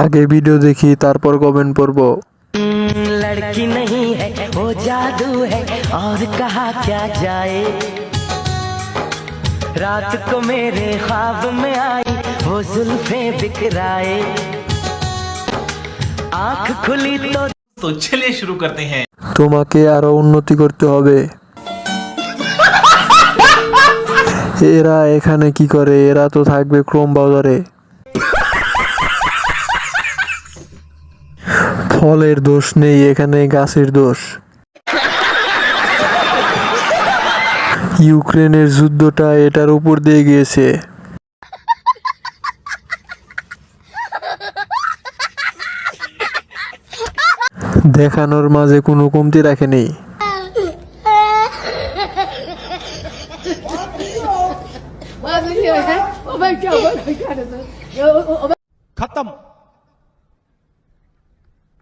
আগে ভিডিও দেখি তারপর কমেন্ট পড়বো लड़की नहीं है वो जादू है और कहा क्या जाए रात को मेरे ख्वाब में आई वो जुल्फे बिखराए आंख खुली तो तो चलिए शुरू करते हैं তোমাকে আরো উন্নতি করতে হবে এরা এখানে কি করে এরা তো থাকবে ক্রোম ব্রাউজারে ফলের দোষ নেই, এখানে গাছের দোষ। ইউক্রেনের যুদ্ধটা এটার উপর দিয়ে গিয়েছে। দেখানোর মাঝে কোনো কমতি রাখেনি।